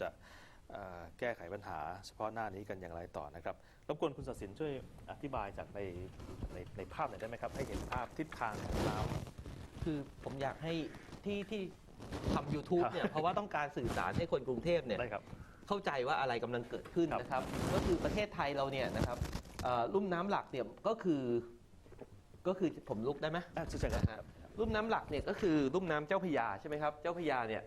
จะเอ่อแก้ไขปัญหาเฉพาะหน้านี้กันอย่างไรต่อนะครับ รบกวนคุณศศินช่วยอธิบายจากในในในภาพหน่อยได้ไหมครับ ให้เห็นภาพทิศทางของน้ำคือผมอยากให้ที่ที่ทำ YouTube เนี่ยเพราะว่าต้องการสื่อสารให้คนกรุงเทพเนี่ยได้ครับ เข้าใจว่าอะไรกำลังเกิดขึ้นครับ นะครับ ก็คือประเทศไทยเราเนี่ยนะครับเอ่อลุ่มน้ำหลักเนี่ยก็คือก็คือผมลุกได้ไหม อะเชิญครับลุ่มน้ำหลักเนี่ยก็คือลุ่มน้ำเจ้าพระยาใช่ไหมครับ เจ้าพระยาเนี่ย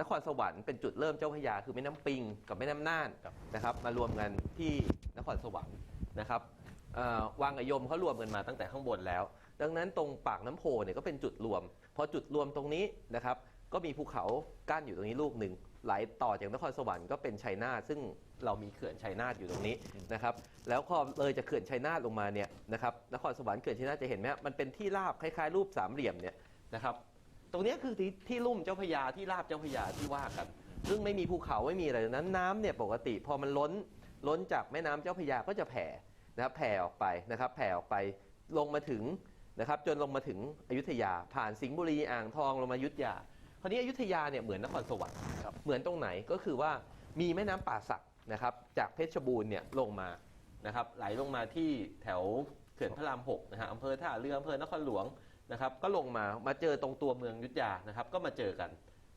นครสวรรค์เป็นจุดเริ่มเจ้าพระยาคือแม่น้ำปิงกับแม่น้ำน่านครับ นะครับ มารวมกันที่นครสวรรค์นะครับเอ่อวางกับยมเขารวมกันมาตั้งแต่ข้างบนแล้ว ดังนั้นตรงปากน้ำโพเนี่ยก็เป็นจุดรวม พอจุดรวมตรงนี้นะครับ ก็มีภูเขากั้นอยู่ตรงนี้ลูกหนึ่งไหลต่อจากนครสวรรค์ก็เป็นชัยนาทซึ่งเรามีเขื่อนชัยนาทอยู่ตรงนี้นะครับ แล้วพอเลยจากเขื่อนชัยนาทลงมาเนี่ยนะครับนครสวรรค์เขื่อนชัยนาทจะเห็นไหมฮะมันเป็นที่ราบคล้ายๆ รูปสามเหลี่ยมเนี่ยนะครับต รงเนี้ยคือที่ที่ลุ่มเจ้าพระยาที่ราบเจ้าพระยาที่ว่ากัน ซึ่งไม่มีภูเขาไม่มีอะไรดังนั้นน้ำเนี่ยปกติพอมันล้นล้นจากแม่น้ำเจ้าพระยาก็จะแผ่นะครับแผ่ออกไปนะครับแผ่ออกไปลงมาถึงนะครับจนลงมาถึงอยุธยา ผ่านสิงห์บุรีอ่างทองลงมาอยุธยา คราวนี้อยุธยาเนี่ยเหมือนนครสวรรค์ครับเหมือนตรงไหนก็คือว่ามีแม่น้ำป่าสักนะครับจากเพชรบูรณ์เนี่ยลงมานะครับไหลลงมาที่แถวเขื่อนพระรามหกนะฮะอำเภอท่าเรืออำเภอนครหลวง นะครับก็ลงมามาเจอตรงตัวเมืองยุทธยานะครับก็มาเจอกัน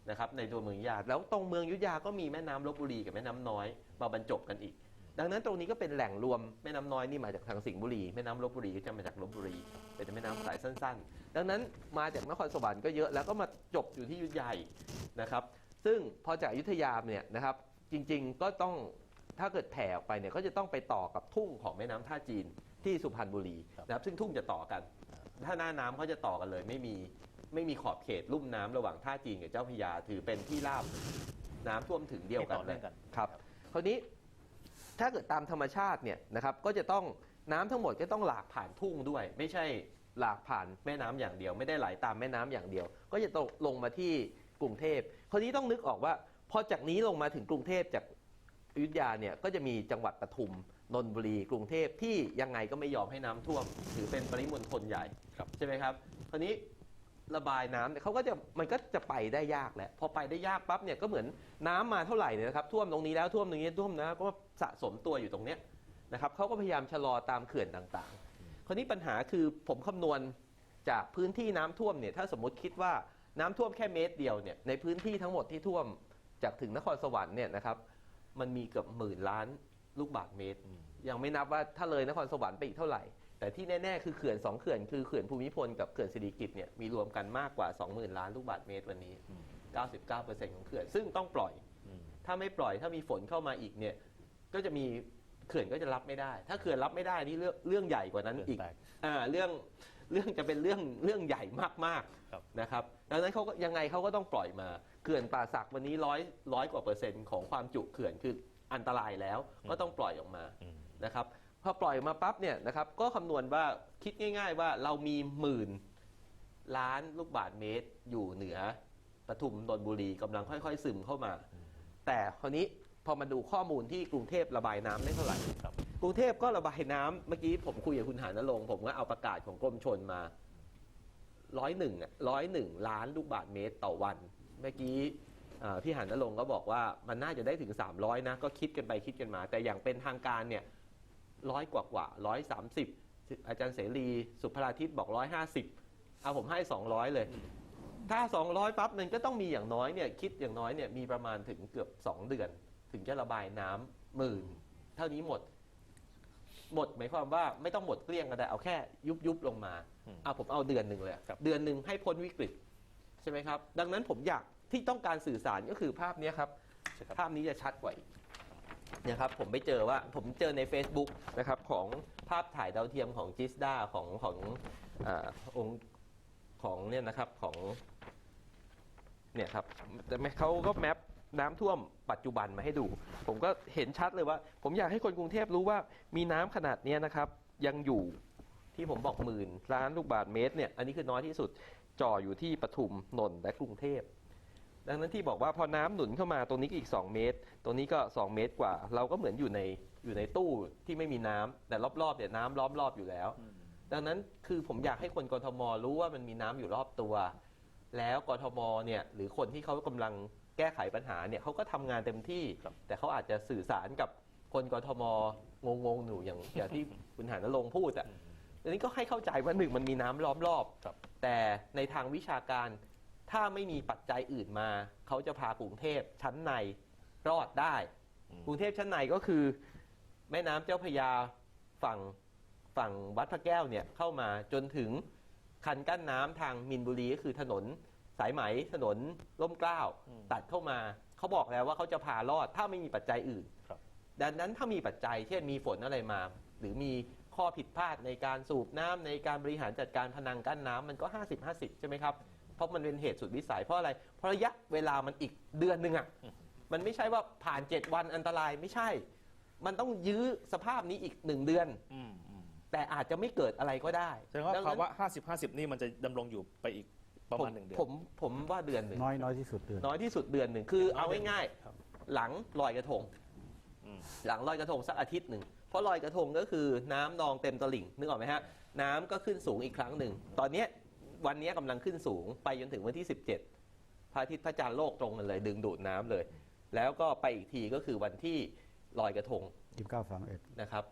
นะครับในตัวเมืองยุธยาแล้วตรงเมืองยุทธยาก็มีแม่น้ำลบบุรีกับแม่น้ำน้อยมาบรรจบกันอีก ดังนั้นตรงนี้ก็เป็นแหล่งรวมแม่น้ำน้อยนี่มาจากทางสิงห์บุรีแม่น้ำลบบุรีก็จะมาจากลบบุรี เป็นแม่น้ำสายสั้น ๆ ดังนั้นมาจากนครสวรรค์ก็เยอะแล้วก็มาจบอยู่ที่ยุทธยานะครับ ซึ่งพอจากยุทธยาเนี่ยนะครับจริงๆก็ต้องถ้าเกิดแผ่ออกไปเนี่ยก็จะต้องไปต่อกับทุ่งของแม่น้ำท่าจีนที่สุพรรณบุรีนะครับซึ่งทุ่งจะต่อกัน ถ้าหน้าน้ำเขาจะต่อกันเลย ไม่มีไม่มีขอบเขตลุ่มน้ำระหว่างท่าจีนกับเจ้าพระยา ถือเป็นที่ราบน้ำท่วมถึงเดียวกันที่ต่อเลเนื่อยงกัน ครับคราวนี้ถ้าเกิดตามธรรมชาติเนี่ยนะครับก็จะต้องน้ำทั้งหมดก็ต้องหลากผ่านทุ่งด้วย ไม่ใช่หลากผ่านแม่น้ำอย่างเดียว ไม่ได้ไหลตามแม่น้ำอย่างเดียว ก็จะตกลงมาที่กรุงเทพคราวนี้ต้องนึกออกว่าพอจากนี้ลงมาถึงกรุงเทพจากอยุธยาเนี่ยก็จะมีจังหวัดปทุม นนทบุรีกรุงเทพที่ยังไงก็ไม่ยอมให้น้ำท่วม ถือเป็นปริมณฑลใหญ่ครับใช่ไหมครับคราวนี้ระบายน้ำเนี่ยเขาก็จะมันก็จะไปได้ยากแหละพอไปได้ยากปั๊บเนี่ยก็เหมือนน้ำมาเท่าไหร่เนี่ยนะครับท่วมตรงนี้แล้วท่วมตรงนี้ท่วมนะก็สะสมตัวอยู่ตรงเนี้ยนะครับเขาก็พยายามชะลอตามเขื่อนต่างๆ คราวนี้ปัญหาคือผมคำนวณจากพื้นที่น้ำท่วมเนี่ยถ้าสมมติคิดว่าน้ำท่วมแค่เมตรเดียวเนี่ยในพื้นที่ทั้งหมดที่ท่วมจากถึงนครสวรรค์เนี่ยนะครับมันมีเกือบหมื่นล้าน ลูกบาศก์เมตร ยังไม่นับว่าถ้าเลยนครสวรรค์ไปอีกเท่าไหร่ แต่ที่แน่ๆคือเขื่อนสองเขื่อนคือเขื่อนภูมิพลกับเขื่อนสิริกิติ์เนี่ยมีรวมกันมากกว่า 20,000 ล้านลูกบาศก์เมตรวันนี้ 99%ของเขื่อนซึ่งต้องปล่อยอืมถ้าไม่ปล่อยถ้ามีฝนเข้ามาอีกเนี่ยก็จะมีเขื่อนก็จะรับไม่ได้ ถ้าเขื่อนรับไม่ได้นี่เรื่องเรื่องใหญ่กว่านั้นเขื่อนอีกแตกอ่าเรื่องเรื่องจะเป็นเรื่องเรื่องใหญ่มากครับๆนะครับดังนั้นเขาก็ยังไงเขาก็ต้องปล่อยมาเขื่อนป่าสักวันนี้ร้อยร้อยกว่าเปอร์เซ็นต์ของความจุเขื่อนคือ อันตรายแล้วก็ต้องปล่อยออกมาอืมนะครับพอปล่อยมาปั๊บเนี่ยนะครับก็คำนวณว่าคิดง่าย ๆ ว่าเรามีหมื่นล้านลูกบาทเมตรอยู่เหนือปทุมนนทบุรีกำลังค่อย ๆ ซึมเข้ามา แต่คราวนี้พอมาดูข้อมูลที่กรุงเทพระบายน้ำได้เท่าไหร่ครับกรุงเทพก็ระบายน้ำเมื่อกี้ผมคุยกับคุณหานรงค์ผมก็เอาประกาศของกรมชนมาร้อยหนึ่งร้อยหนึ่งล้านลูกบาทเมตรต่อวัน เมื่อกี้อ่า พี่หานรงค์ก็บอกว่ามันน่าจะได้ถึง 300 นะ ก็คิดกันไปคิดกันมา แต่อย่างเป็นทางการเนี่ยร้อยกว่ากว่าร้อยสามสิบอาจารย์เสรี สุภราทิตบอกร้อยห้าสิบเอาผมให้ 200 เลย ถ้า 200ปั๊บมันก็ต้องมีอย่างน้อยเนี่ยคิดอย่างน้อยเนี่ยมีประมาณถึงเกือบ 2 เดือน ถึงจะระบายน้ำหมื่น เท่านี้หมด หมดหมายความว่าไม่ต้องหมดเกลี้ยงก็ได้เอาแค่ยุบยุบลงมาอืมเอาผมเอาเดือนหนึ่งเลยครับเดือนหนึ่งให้พ้นวิกฤตใช่ไหมครับ ดังนั้นผมอยาก ที่ต้องการสื่อสารก็คือภาพเนี้ยครับใช่ครับภาพนี้จะชัดกว่าอีกเนี่ยครับผมไปเจอว่าผมเจอใน Facebook นะครับของภาพถ่ายดาวเทียมของจิสดาของของอาองค์ของเนี่ยนะครับของเนี่ยครับแต่ไม่เขาก็แมปน้ำท่วมปัจจุบันมาให้ดู ผมก็เห็นชัดเลยว่า ผมอยากให้คนกรุงเทพรู้ว่ามีน้ำขนาดเนี้ยนะครับ ยังอยู่ที่ผมบอกหมื่นล้านลูกบาทเมตรเนี่ยอันนี้คือน้อยที่สุดจ่ออยู่ที่ปทุมนนท์และกรุงเทพ ดังนั้นที่บอกว่าพอน้ำหนุนเข้ามาตรงนี้ก็อีก 2 เมตร ตรงนี้ก็ 2 เมตรกว่า เราก็เหมือนอยู่ในอยู่ในตู้ที่ไม่มีน้ำแต่รอบๆเนี่ยน้ำล้อมรอบอยู่แล้ว ดังนั้นคือผมอยากให้คนกทมรู้ว่ามันมีน้ำอยู่รอบตัว แล้วกทมเนี่ยหรือคนที่เขากำลังแก้ไขปัญหาเนี่ยเขาก็ทำงานเต็มที่ครับแต่เขาอาจจะสื่อสารกับคนกทมงงๆอยู่อย่างอย่างที่คุณหานรงค์พูดอะอันนี้ก็ให้เข้าใจว่าหนึ่งมันมีน้ำล้อมรอบครับแต่ในทางวิชาการ ถ้าไม่มีปัจจัยอื่นมา เขาจะพากรุงเทพชั้นในรอดได้อืมกรุงเทพชั้นในก็คือ แม่น้ำเจ้าพระยาฝั่งฝั่งวัดพระแก้วเนี่ยเข้ามาจนถึงคันกั้นน้ำทางมินบุรีก็คือถนนสายไหมถนนร่มเกล้าอืมตัดเข้ามา เขาบอกแล้วว่าเขาจะพารอดถ้าไม่มีปัจจัยอื่นครับดังนั้นถ้ามีปัจจัย เช่นมีฝนอะไรมา หรือมีข้อผิดพลาดในการสูบน้ำในการบริหารจัดการพนังกั้นน้ำมันก็ 50 50 ใช่ไหมครับ เพราะมันเป็นเหตุสุดวิสัยเพราะอะไรเพราะระยะเวลามันอีกเดือนหนึ่งอะ่ะมันไม่ใช่ว่าผ่าน7วันอันตรายไม่ใช่ มันต้องยื้อสภาพนี้อีกหนึ่งเดือนอืมอืมแต่อาจจะไม่เกิดอะไรก็ได้แสดงว่าดันั้นภาวะ50 50นี่มันจะดำรงอยู่ไปอีกประมาณหนึ่งเดือนผมผมว่าเดือนหนึ่งน้อยน้อยที่สุดเดือนน้อยที่สุดเดือนหนึ่งคือเอาง่ายครับๆหลังลอยกระทงอืมหลังลอยกระทงสักอาทิตย์หนึ่งเพราะลอยกระทงก็คือน้ำนองเต็มตลิ่งนึกออกไหมฮะน้ำก็ขึ้นสูงอีกครั้งหนึ่งตอนเนี้ย วันเนี้ยกำลังขึ้นสูงไปจนถึงวันที่ 17 พระอาทิตย์พระจันทร์โลกตรงกันเลย ดึงดูดน้ำเลย แล้วก็ไปอีกทีก็คือวันที่ลอยกระทงยี่สิบเก้าสามเอ็ดนะครับ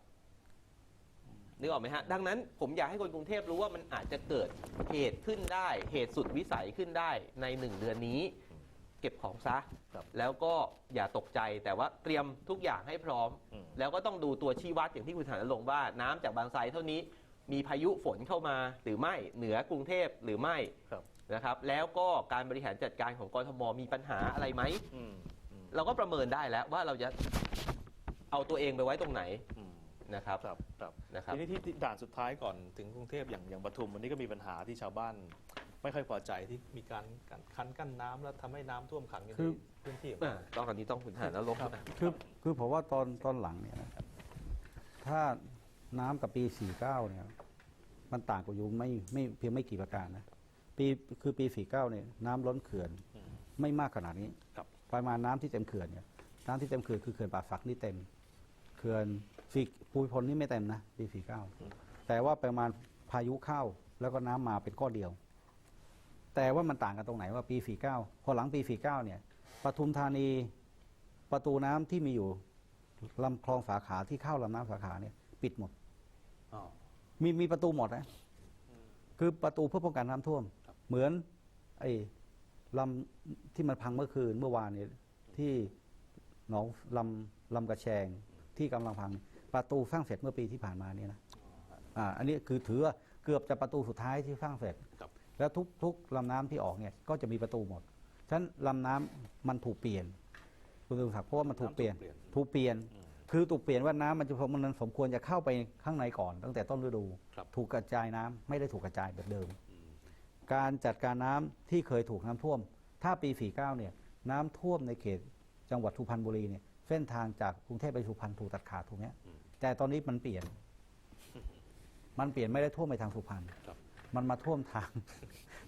นึกออกไหมฮะ ดังนั้นผมอยากให้คนกรุงเทพรู้ว่ามันอาจจะเกิดเหตุขึ้นได้ เหตุสุดวิสัยขึ้นได้ในหนึ่งเดือนนี้ เก็บของซะครับแล้วก็อย่าตกใจแต่ว่าเตรียมทุกอย่างให้พร้อมอืมแล้วก็ต้องดูตัวชี้วัดอย่างที่คุณฐานลงค์ว่าน้ำจากบางไทรเท่านี้ มีพายุฝนเข้ามาหรือไม่เหนือกรุงเทพหรือไม่ครับ นะครับ แล้วก็การบริหารจัดการของกรทมมีปัญหาอะไรไหม อืมอืมเราก็ประเมินได้แล้วว่าเราจะเอาตัวเองไปไว้ตรงไหนอืมนะครับครับครับ นะครับ ทีนี้ที่ที่ด่านสุดท้ายก่อนถึงกรุงเทพอย่างอย่างปทุมวันนี้ก็มีปัญหาที่ชาวบ้าน ไม่ค่อยพอใจที่มีการการคันกั้นน้ำแล้วทำให้น้ำท่วมขังในพื้นที่ของ อ่าต้องอันนี้ต้องคุณฐานลงค์ครับนะคือคือผมว่าตอนตอนหลังเนี่ยนะถ้า น้ำกับปี 49 เนี่ย มันต่างกันอยู่ไม่ไม่เพียงไม่กี่ประการนะ ปีคือปี 49 เนี่ย น้ำล้นเขื่อนอืมไม่มากขนาดนี้ครับปริมาณน้ำที่เต็มเขื่อนเนี่ย น้ำที่เต็มเขื่อนคือเขื่อนป่าสักนี่เต็ม เขื่อนฟีภูมิพลนี่ไม่เต็มนะปี 49 แต่ว่าปริมาณพายุเข้าแล้วก็น้ำมาเป็นก้อนเดียว แต่ว่ามันต่างกันตรงไหนว่าปี 49 พอหลังปี 49 เนี่ยปทุมธานีประตูน้ำที่มีอยู่ลำคลองสาขาที่เข้าลำน้ำสาขาเนี่ย ปิดหมดอ๋อมีมีประตูหมดนะคือประตูเพื่อป้องกันน้ำท่วมครับเหมือน ไอ้ลำที่มันพังเมื่อคืนเมื่อวานเนี่ยที่หนองลำลำกระแชงที่กำลังพัง ประตูสร้างเสร็จเมื่อปีที่ผ่านมาเนี่ยนะอ่า อันนี้คือถือว่าเกือบจะประตูสุดท้ายที่สร้างเสร็จครับแล้วทุกทุกลำน้ำที่ออกเนี่ยก็จะมีประตูหมดฉะนั้นลำน้ำมันถูกเปลี่ยนคุณดูศักดิ์เพราะว่ามันถูกเปลี่ยนน้ำถูกเปลี่ยน ถูกเปลี่ยนอืมคือถูกเปลี่ยนว่าน้ำมันจะมันสมควรจะเข้าไปข้างในก่อน ตั้งแต่ต้นฤดู ครับ ถูกกระจายน้ำไม่ได้ถูกกระจายแบบเดิม อืมการจัดการน้ำที่เคยถูกน้ำท่วม ถ้าปี 49 เนี่ยน้ำท่วมในเขตจังหวัดสุพรรณบุรีเนี่ยเส้นทางจากกรุงเทพไปสุพรรณถูกตัดขาดถูกเนี้ยอืมแต่ตอนนี้มันเปลี่ยน มันเปลี่ยนไม่ได้ท่วมไปทางสุพรรณครับ มันมาท่วมทาง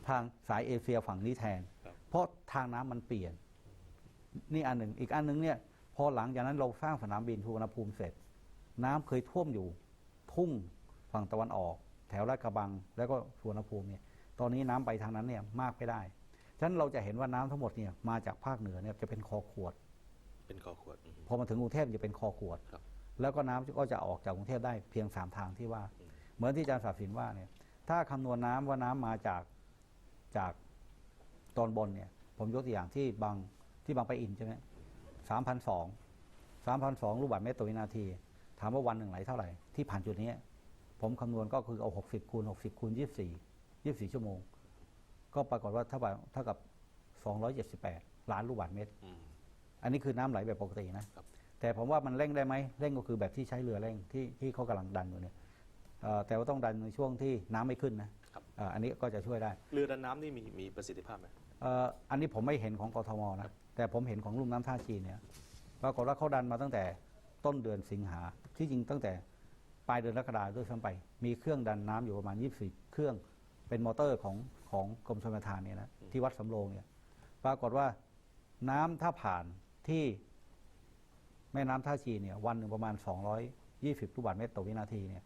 ทางสายเอเชียฝั่งนี้แทน ครับ เพราะทางน้ำมันเปลี่ยน นี่อันหนึ่งอีกอันหนึ่งเนี่ยพ อหลังจากนั้นเราสร้างสนามบินสุวรรณภูมิเสร็จ น้ำเคยท่วมอยู่ ทุ่งฝั่งตะวันออก แถวลาดกระบัง แล้วก็สุวรรณภูมิเนี่ยตอนนี้น้ำไปทางนั้นเนี่ยมากไม่ได้ฉะนั้นเราจะเห็นว่าน้ำทั้งหมดเนี่ยมาจากภาคเหนือเนี่ยจะเป็นคอขวด เป็นคอขวดอืมพอมาถึงกรุงเทพจะเป็นคอขวดครับแล้วก็น้ำก็จะออกจากกรุงเทพได้เพียงสามทางที่ว่าอืมเหมือนที่อาจารย์ศักดิ์สินว่าเนี่ยถ้าคำนวณน้ำว่าน้ำมาจากจากตอนบนเนี่ย ผมยกตัวอย่างที่บางที่บางไปะอินใช่ไหม สามพันสองสามพันสองลูกบาศก์เมตรต่อวินาที ถามว่าวันหนึ่งไหลเท่าไหร่ ที่ผ่านจุดนี้ผมคำนวณก็คือเอาหกสิบคูณหกสิบคูณยี่สิบสี่ยี่สิบสี่ชั่วโมง ก็ปรากฏว่าเท่ากับเท่ากับสองร้อยเจ็ดสิบแปดล้านลูกบาศก์เมตรอืมอันนี้คือน้ำไหลแบบปกตินะครับแต่ผมว่ามันเร่งได้ไหมเร่งก็คือแบบที่ใช้เรือเร่งที่ที่เขากำลังดันอยู่เนี่ยเอ่อแต่ว่าต้องดันในช่วงที่น้ำไม่ขึ้นนะครับเอ่ออันนี้ก็จะช่วยได้ เรือดันน้ำนี่มีมีประสิทธิภาพไหมเอ่ออันนี้ผมไม่เห็นของกทมนะ แต่ผมเห็นของลุ่มน้ำท่าจีนเนี่ยปรากฏว่าเขาดันมาตั้งแต่ต้นเดือนสิงหาที่จริงตั้งแต่ปลายเดือนกรกฎาคมด้วยซ้ำไป มีเครื่องดันน้ำอยู่ประมาณ 24 เครื่องเป็นมอเตอร์ของของกรมชลประทานเนี่ยนะที่วัดสำโรงเนี่ย ปรากฏว่าน้ำถ้าผ่านที่แม่น้ำท่าจีนเนี่ย วันหนึ่งประมาณ 220ลูกบาศก์เมตรต่อวินาทีเนี่ย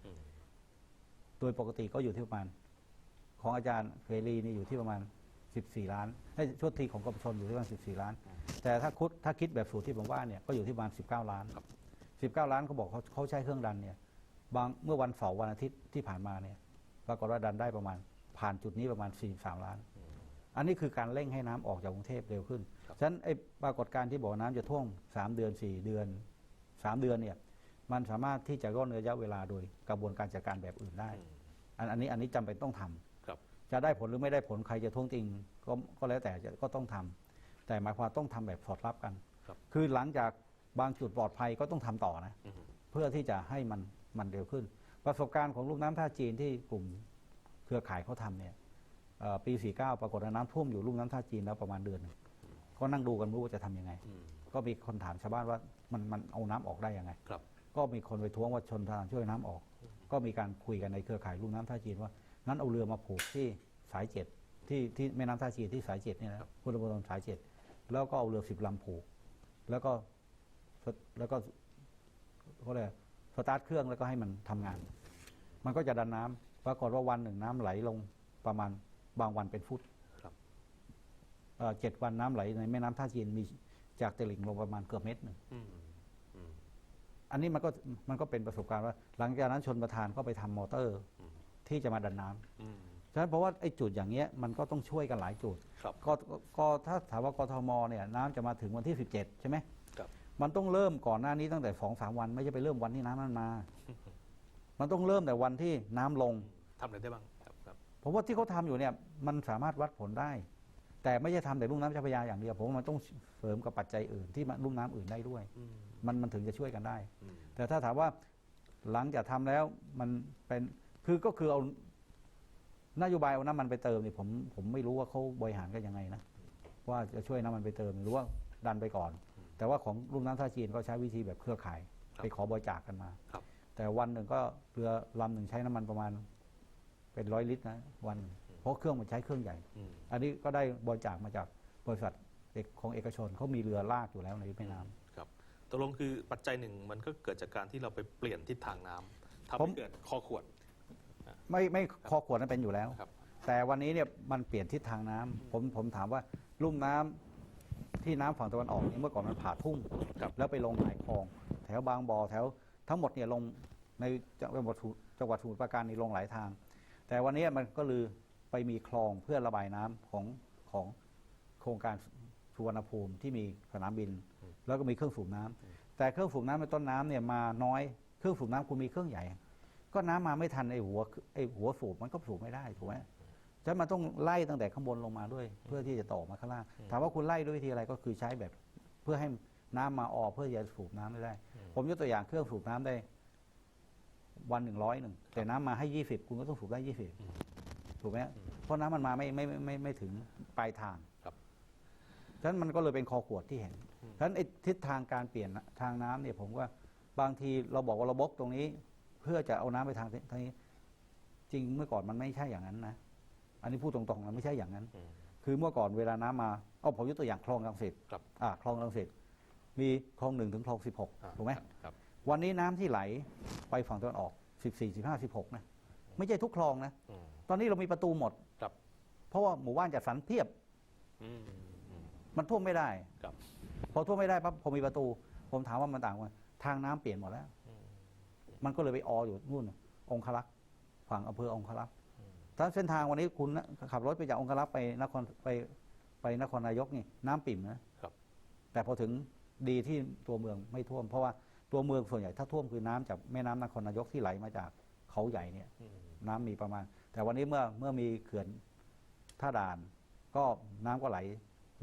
โดยปกติก็อยู่ที่ประมาณ ของอาจารย์เฟรีนี่อยู่ที่ประมาณ 14 ล้านให้ช่วทีของกรมชนอยู่ที่ประมาณ14 ล้าน แต่ถ้าคุดถ้าคิดแบบสูตรที่ผมว่าเนี่ยก็อยู่ที่ประมาณ 19 ล้านครับ19 ล้านเขาบอกเขาเขาใช้เครื่องดันเนี่ยบางเมื่อวันเสาร์วันอาทิตย์ที่ผ่านมาเนี่ยปรากฏว่าดันได้ประมาณผ่านจุดนี้ประมาณ 43 ล้าน อันนี้คือการเร่งให้น้ำออกจากกรุงเทพเร็วขึ้นครับฉะนั้นไอ้ปรากฏการณ์ที่บอกว่าน้ำจะท่วม 3 เดือน 4 เดือน 3 เดือนเนี่ยมันสามารถที่จะร่นระยะเวลาโดยกระบวนการจัดการแบบอื่นได้อืมอันอันนี้อันนี้จำเป็นต้องทำครับ จะได้ผลหรือไม่ได้ผลใครจะท้วงติงก็ก็แล้วแต่จะก็ต้องทำแต่หมายความต้องทำแบบสอดรับกันครับคือหลังจากบางจุดปลอดภัยก็ต้องทำต่อนะอืมเพื่อที่จะให้มันมันเร็วขึ้น ประสบการณ์ของลูกน้ำท่าจีนที่กลุ่มเครือข่ายเขาทำเนี่ยเอ่อปี 49 ปรากฏว่าน้ำท่วมอยู่ลูกน้ำท่าจีนแล้วประมาณเดือนหนึ่งก็นั่งดูกันไม่รู้ว่าจะทำยังไงอืมก็มีคนถามชาวบ้านว่ามันมันเอาน้ำออกได้ยังไงครับ ก็มีคนไปท้วงว่าชนทานช่วยน้ำออก ก็มีการคุยกันในเครือข่ายลูกน้ำท่าจีนว่า งั้นเอาเรือมาผูกที่สายเจ็ดที่ที่แม่น้ำท่าจีนที่สายเจ็ดเนี่ยนะพุทธมณฑลสายเจ็ดแล้วก็เอาเรือสิบลำผูก แล้วก็แล้วก็เขาเรียกสตาร์ทเครื่องแล้วก็ให้มันทำงาน มันก็จะดันน้ำปรากฏว่าวันหนึ่งน้ำไหลลงประมาณบางวันเป็นฟุตครับเอ่อเจ็ดวันน้ำไหลในแม่น้ำท่าจีนมีจากตลิ่งลงประมาณเกือบเมตรหนึ่งอืมอืมอันนี้มันก็มันก็เป็นประสบการณ์ว่า หลังจากนั้นชนประธานก็ไปทำมอเตอร์อืม ที่จะมาดันน้ำอืมฉะนั้นเพราะว่าไอ้จุดอย่างเงี้ยมันก็ต้องช่วยกันหลายจุดครับก็ก็ถ้าถามว่ากทมเนี่ยน้ำจะมาถึงวันที่ 17 ใช่ไหม ครับ มันต้องเริ่มก่อนหน้านี้ตั้งแต่สองสามวัน ไม่ใช่ไปเริ่มวันที่น้ำมันมา มันต้องเริ่มแต่วันที่น้ำลง ทำอะไรได้บ้างครับครับ ผมว่าที่เขาทำอยู่เนี่ยมันสามารถวัดผลได้ แต่ไม่ใช่ทำแต่ลุ่มน้ำเจ้าพระยาอย่างเดียวผมว่ามันต้องเสริมกับปัจจัยอื่นที่มันลุ่มน้ำอื่นได้ด้วย อืมมันมันถึงจะช่วยกันได้ อืมแต่ถ้าถามว่าหลังจากทำแล้วมันเป็น คือก็คือเอานโยบายเอาน้ำมันไปเติมเนี่ยผมผมไม่รู้ว่าเขาบริหารกันยังไงนะว่าจะช่วยน้ำมันไปเติมหรือว่าดันไปก่อน แต่ว่าของรุ่มน้ำท่าจีนก็ใช้วิธีแบบเครือข่าย ไปขอบริจาคกันมาครับแต่วันหนึ่งก็เรือลำหนึ่งใช้น้ำมันประมาณ เป็นร้อยลิตรนะวันหนึ่งเพราะเครื่องมันใช้เครื่องใหญ่อืมอันนี้ก็ได้บริจาคมาจากบริษัทเอกของเอกชนเขามีเรือลากอยู่แล้วในแม่น้ำครับตกลงคือปัจจัยหนึ่งมันก็เกิดจากการที่เราไปเปลี่ยนทิศทางน้ำทำผมให้เกิดคอขวด ไม่ไม่คอขวดนั้นเป็นอยู่แล้ว ครับ แต่วันนี้เนี่ยมันเปลี่ยนทิศทางน้ำผมผมถามว่าลุ่มน้ำที่น้ำฝั่งตะวันออกนี่เมื่อก่อนมันผ่าทุ่ง ครับ แล้วไปลงหลายคลอง แถวบางบ่อแถวทั้งหมดเนี่ยลงในจังหวัดสมุจังหวัดสมุทรปราการนี่ลงหลายทาง แต่วันนี้มันก็เลยไปมีคลองเพื่อระบายน้ำของของโครงการสุวรรณภูมิที่มีสนามบิน แล้วก็มีเครื่องสูบน้ำแต่เครื่องสูบน้ำในต้นน้ำเนี่ยมาน้อยเครื่องสูบน้ำคุณมีเครื่องใหญ่ ก็น้ำมาไม่ทันไอ้หัวไอ้หัวสูบมันก็สูบไม่ได้ถูกไหมฉะนั้นมันต้องไล่ตั้งแต่ข้างบนลงมาด้วย เพื่อที่จะต่อมาข้างล่าง ถามว่าคุณไล่ด้วยวิธีอะไรก็คือใช้แบบ เพื่อให้น้ำมาออกเพื่อจะสูบน้ำได้ ผมยกตัวอย่างเครื่องสูบน้ำได้ วันหนึ่งร้อยหนึ่งแต่น้ำมาให้ยี่สิบคุณก็ต้องสูบได้ยี่สิบอืมถูกไหมเพราะน้ำมันมาไม่ไม่ไม่ไม่ไม่ถึงปลายทางครับฉะนั้นมันก็เลยเป็นคอขวดที่เห็นอืมฉะนั้นไอ้ทิศทางการเปลี่ยนทางน้ำเนี่ย ผมว่าบางทีเราบอกว่าเราบล็อกตรงนี้ เพื่อจะเอาน้ำไปทางทางนี้ จริงเมื่อก่อนมันไม่ใช่อย่างนั้นนะอันนี้พูดตรงๆนะไม่ใช่อย่างนั้นอืมคือเมื่อก่อนเวลาน้ำมาเอาผมยกตัวอย่างคลองรังสิตครับอ่าคลองรังสิตมีคลองหนึ่งถึงคลองสิบหกอ่าถูกไหมครับวันนี้น้ำที่ไหลไปฝั่งตะวันออกสิบสี่สิบห้าสิบหกนะไม่ใช่ทุกคลองนะอืมตอนนี้เรามีประตูหมดครับเพราะว่าหมู่บ้านจัดสรรเพียบอืมอืมมันท่วมไม่ได้ครับพอท่วมไม่ได้ปั๊บพอมีประตู ผมถามว่ามันต่างกันทางน้ำเปลี่ยนหมดแล้วอื มมันก็เลยไปอออยู่นู่นน่ะองคลักษ์ฝั่งอำเภอองคลักษ์ถ้าเส้นทางวันนี้คุณนะขับรถไปจากองคลักษ์ไปนครไปไปนครนายกนี่น้ำปิ่มนะครับ แต่พอถึงดีที่ตัวเมืองไม่ท่วม เพราะว่าตัวเมืองส่วนใหญ่ถ้าท่วมคือน้ำจากแม่น้ำนครนายกที่ไหลมาจากเขาใหญ่เนี่ยอืมน้ำมีประมาณ แต่วันนี้เมื่อเมื่อมีเขื่อนท่าด่าน ก็น้ำก็ไหล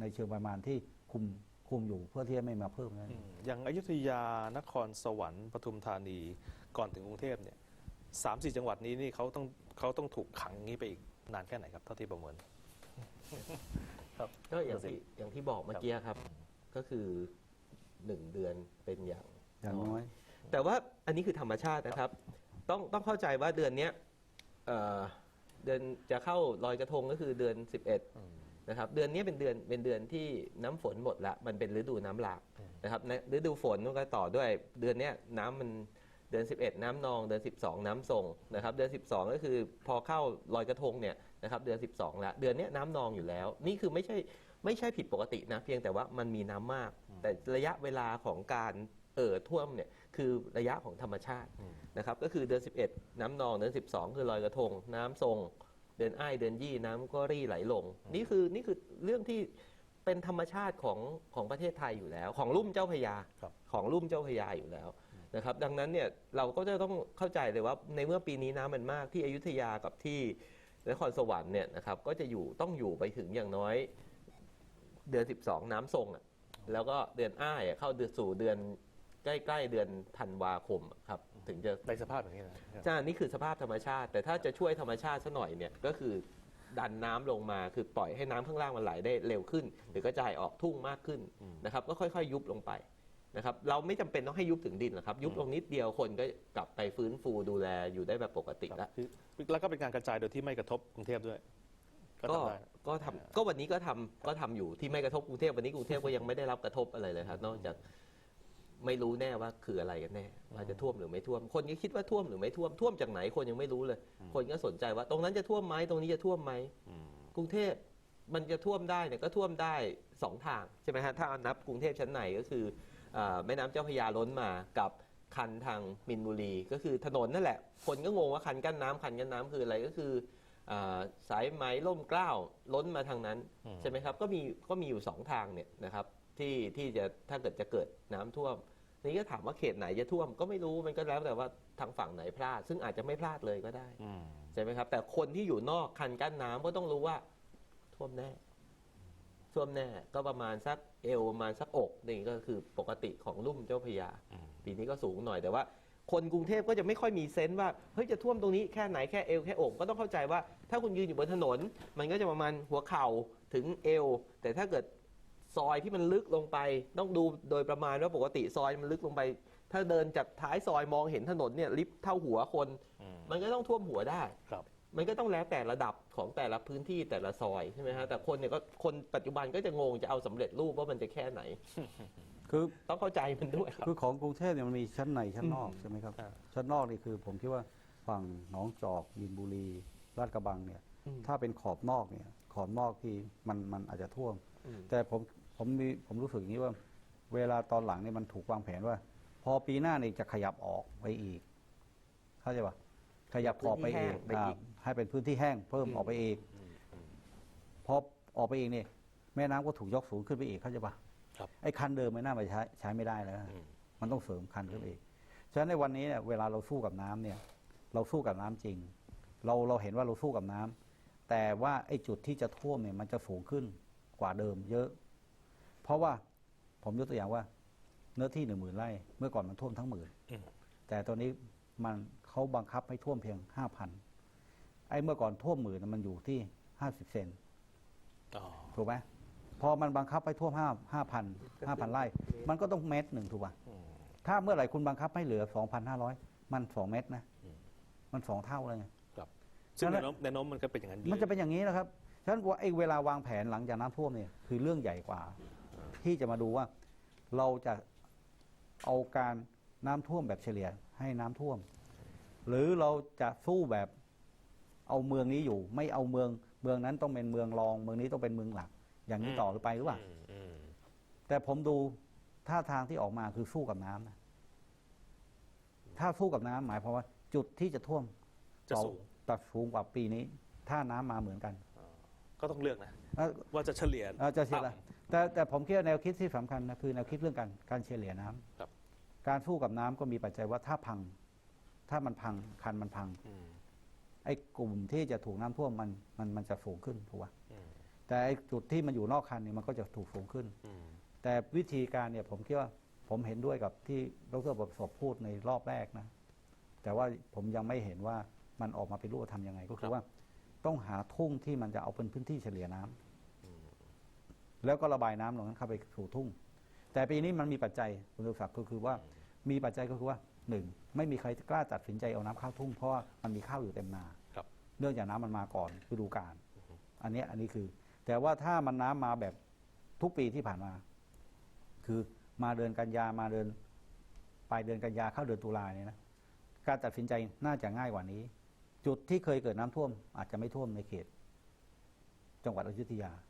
ในเชิงประมาณที่คุม คุมอยู่เพื่อที่จะไม่มาเพิ่มนั่นอืมอย่างอยุธยานครสวรรค์ปทุมธานีก่อนถึงกรุงเทพเนี่ยสามสี่จังหวัดนี้นี่เขาต้องเขาต้องถูกขังงี้ไปอีกนานแค่ไหนครับเท่าที่ประเมินก็อย่างที่อย่างที่บอกเมื่อกี้ครับ ก็คือหนึ่งเดือนเป็นอย่างอย่างน้อย แต่ว่าอันนี้คือธรรมชาตินะครับ ต้องต้องเข้าใจว่าเดือนเนี้ยเอ่อเดือนจะเข้าลอยกระทงก็คือเดือน 11 นะครับเดือนนี้เป็นเดือนเป็นเดือนที่น้ำฝนหมดละมันเป็นฤดูน้ำหลากอืมนะครับในฤดูฝนมันก็ต่อด้วยเดือนเนี้ยน้ำมันเดือน 11 น้ำนอง เดือน 12 น้ำทรงนะครับ เดือน 12 ก็คือพอเข้าลอยกระทงเนี่ยนะครับเดือน 12 แล้ว เดือนเนี้ยน้ำนองอยู่แล้ว นี่คือไม่ใช่ไม่ใช่ผิดปกตินะเพียงแต่ว่ามันมีน้ำมาก แต่ระยะเวลาของการเอ่อท่วมเนี่ยคือระยะของธรรมชาติอืมนะครับก็คือเดือน 11 น้ำนองเดือน 12 คือลอยกระทงน้ำทรง เดือนอ้ายเดือนยี่น้ำก็รี่ไหลลง นี่คือนี่คือเรื่องที่เป็นธรรมชาติของของประเทศไทยอยู่แล้ว ของลุ่มเจ้าพระยาครับของลุ่มเจ้าพระยาอยู่แล้วนะครับ ดังนั้นเนี่ยเราก็จะต้องเข้าใจเลยว่าในเมื่อปีนี้น้ำมันมากที่อยุธยากับที่นครสวรรค์เนี่ยนะครับก็จะอยู่ต้องอยู่ไปถึงอย่างน้อย เดือน 12 น้ำทรงอะแล้วก็เดือนอ้ายอะเข้าเดือนสู่เดือนใกล้ ๆ เดือนธันวาคมอะครับ ถึงจะในสภาพอย่างนี้นะครับจ้านี่คือสภาพธรรมชาติ แต่ถ้าจะช่วยธรรมชาติซะหน่อยเนี่ยก็คือดันน้ำลงมาคือปล่อยให้น้ำข้างล่างมันไหลได้เร็วขึ้น หรือกระจายออกทุ่งมากขึ้นอืมนะครับก็ค่อยๆ ยุบลงไปนะครับเราไม่จำเป็นต้องให้ยุบถึงดินหรอกครับ ยุบลงนิดเดียวคนก็กลับไปฟื้นฟูดูแลอยู่ได้แบบปกติคแล้รับวคือแล้วก็เป็นการกระจายโดยที่ไม่กระทบกรุงเทพด้วย ก็ก็ทำได้ก็ทำก็วันนี้ก็ทำก็ทำอยู่ที่ไม่กระทบกรุงเทพวันนี้กรุงเทพก็ยังไม่ได้รับกระทบอะไรเลยครับนอกจาก ไม่รู้แน่ว่าคืออะไรกันแน่ว่าจะท่วมหรือไม่ท่วม คนก็คิดว่าท่วมหรือไม่ท่วมท่วมจากไหนคนยังไม่รู้เลย คนก็สนใจว่า ตรงนั้นจะท่วมไหมตรงนี้จะท่วมไหมอืมกรุงเทพมันจะท่วมได้เนี่ยก็ท่วมได้สองทางใช่ไหมฮะถ้านับกรุงเทพชั้นในก็คืออ่าแม่น้ำเจ้าพระยาล้นมากับคันทางมินบุรี ก็คือถนนนั่นแหละ คนก็งงว่าคันกั้นน้ำคันกั้นน้ำคืออะไรก็คืออาสายไหมล่มเกล้าล้นมาทางนั้นอืมใช่ไหมครับก็มีก็มีอยู่สองทางเนี่ยนะครับ ที่ที่จะถ้าเกิดจะเกิดน้ำท่วมนี่ก็ถามว่าเขตไหนจะท่วมก็ไม่รู้มันก็แล้วแต่ว่าทางฝั่งไหนพลาด ซึ่งอาจจะไม่พลาดเลยก็ได้อืมใช่ไหมครับ แต่คนที่อยู่นอกคันกั้นน้ำก็ต้องรู้ว่า ท่วมแน่ท่วมแน่ก็ประมาณสักเอวประมาณสักอกนี่ก็คือปกติของลุ่มเจ้าพระยาอืมปีนี้ก็สูงหน่อยแต่ว่า คนกรุงเทพก็จะไม่ค่อยมีเซนส์ว่าเฮ้ยจะท่วมตรงนี้แค่ไหนแค่เอวแค่อกก็ต้องเข้าใจว่า ถ้าคุณยืนอยู่บนถนน มันก็จะประมาณหัวเข่าถึงเอว แต่ถ้าเกิด ซอยที่มันลึกลงไป ต้องดูโดยประมาณว่าปกติซอยมันลึกลงไป ถ้าเดินจากท้ายซอยมองเห็นถนนเนี่ยลิฟต์เท่าหัวคน อืม มันก็ต้องท่วมหัวได้ ครับ มันก็ต้องแล้วแต่ระดับของแต่ละพื้นที่แต่ละซอยใช่ไหมฮะแต่คนเนี่ยก็คนปัจจุบันก็จะงงจะเอาสำเร็จรูปว่ามันจะแค่ไหน คือต้องเข้าใจมันด้วย คือของกรุงเทพเนี่ยมันมีชั้นในชั้นนอกใช่ไหมครับ อ่า ชั้นนอกนี่คือผมคิดว่าฝั่งหนองจอกบินบุรีลาดกระบังเนี่ย อืม ถ้าเป็นขอบนอกเนี่ย ขอบนอกที่มันมันอาจจะท่วมอืมแต่ผม ผมมีผมรู้สึกอย่างนี้ว่า เวลาตอนหลังเนี่ยมันถูกวางแผนว่า พอปีหน้านี่จะขยับออกไปอีก เข้าใจปะขยับออกไปอีกพื้นที่แห้งไปอีกอ่าให้เป็นพื้นที่แห้งเพิ่มอืมออกไปอีกอืมอืมพอออกไปอีกเนี่ยแม่น้ำก็ถูกยกสูงขึ้นไปอีกเข้าใจปะครับไอ้คันเดิมไม่น่าไปใช้ใช้ไม่ได้แล้วอืมมันต้องเสริมคันขึ้นไปอีกฉะนั้นในวันนี้เนี่ยเวลาเราสู้กับน้ำเนี่ย เราสู้กับน้ำจริง เราเราเห็นว่าเราสู้กับน้ำแต่ว่าไอ้จุดที่จะท่วมเนี่ยมันจะสูงขึ้นกว่าเดิมเยอะ เพราะว่าผมยกตัวอย่างว่า เนื้อที่หนึ่งหมื่นไร่เมื่อก่อนมันท่วมทั้งหมื่นอืม แต่ตอนนี้มันเขาบังคับให้ท่วมเพียงห้าพันไอ้เมื่อก่อนท่วมหมื่นน่ะมันอยู่ที่ห้าสิบเซน อ๋อ ถูกไหมพอมันบังคับให้ท่วมห้าห้าพันห้าพันไร่ มันก็ต้องเมตรหนึ่งถูกป่ะอืมถ้าเมื่อไหร่คุณบังคับให้เหลือ2,500มัน2เมตรนะ อืม มันสองเท่าเลยไง ครับ ซึ่งฉะนั้แนนวโน้มแนวโน้มมันก็เป็นอย่างนั้นอยู่มันจะเป็นอย่างนี้นะครับฉะนั้นว่าไอ้เวลาวางแผนหลังจากน้ำท่วมเนี่ยคือเรื่องใหญ่กว่า ที่จะมาดูว่าเราจะเอาการน้ำท่วมแบบเฉลี่ยให้น้ำท่วม หรือเราจะสู้แบบเอาเมืองนี้อยู่ ไม่เอาเมืองเมืองนั้นต้องเป็นเมืองรอง เมืองนี้ต้องเป็นเมืองหลัก อย่างนี้ต่อหรือไปหรือเปล่าอืมอืมแต่ผมดูท่าทางที่ออกมาคือสู้กับน้ำนะ ถ้าสู้กับน้ำหมายความว่า จุดที่จะท่วมจะสูงตัดสูงกว่าปีนี้ ถ้าน้ำมาเหมือนกันก็ต้องเลือกนะเอ่อว่าจะเฉลี่ยเอ่อจะเฉลี่ย ต่ำ แต่แต่ผมคิดว่าแนวคิดที่สำคัญนะคือแนวคิดเรื่องการการเฉลี่ยน้ำครับ การสู้กับน้ำก็มีปัจจัยว่าถ้าพัง ถ้ามันพังคันมันพังอืมไอ้กลุ่มที่จะถูกน้ำท่วมมันมันมันจะสูงขึ้นถูกป่ะอืมแต่ไอ้จุดที่มันอยู่นอกคันเนี่ยมันก็จะถูกสูงขึ้นอืมแต่วิธีการเนี่ยผมคิดว่าผมเห็นด้วยกับที่ดรประสบพูดในรอบแรกนะ แต่ว่าผมยังไม่เห็นว่ามันออกมาเป็นรูปธรรมยังไง ก็คือว่าต้องหาทุ่งที่มันจะเอาเป็นพื้นที่เฉลี่ยน้ำ แล้วก็ระบายน้ำลงนั้นเข้าไปสู่ทุ่ง แต่ปีนี้มันมีปัจจัยคุณสุศักดิ์ก็คือว่ามีปัจจัยก็คือว่าหนึ่งไม่มีใครกล้าตัดสินใจเอาน้ำเข้าทุ่ง เพราะว่ามันมีข้าวอยู่เต็มนาครับ เนื่องจากน้ำมันมาก่อนฤดูกาลอันเนี้ยอันนี้คือ แต่ว่าถ้ามันน้ำมาแบบทุกปีที่ผ่านมา คือมาเดือนกันยามาเดือนปลายเดือนกันยาเข้าเดือนตุลาเนี่ยนะการตัดสินใจน่าจะง่ายกว่านี้ จุดที่เคยเกิดน้ำท่วม อาจจะไม่ท่วมในเขต จังหวัดอยุธยาอืมอืม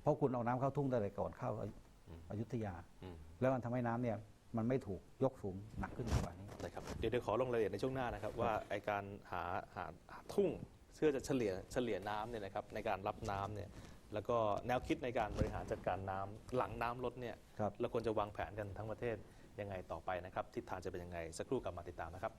เพราะคุณเอาน้ำเข้าทุ่งได้เลยก่อนเข้าอยุอืมอยุธยาอืมแล้วมันทำให้น้ำเนี่ยมันไม่ถูกยกสูงหนักขึ้นกว่านี้นะครับเดี๋ยวเดี๋ยวขอลงรายละเอียดในช่วงหน้านะครับ ว่าไอการหาหาหาทุ่งเพื่อจะเฉลี่ยเฉลี่ยน้ำเนี่ยนะครับในการรับน้ำเนี่ยแล้วก็แนวคิดในการบริหารจัดการน้ำหลังน้ำลดเนี่ยครับเราควรจะวางแผนกันทั้งประเทศยังไงต่อไปนะครับทิศทางจะเป็นยังไงสักครู่กลับมาติดตามนะครับ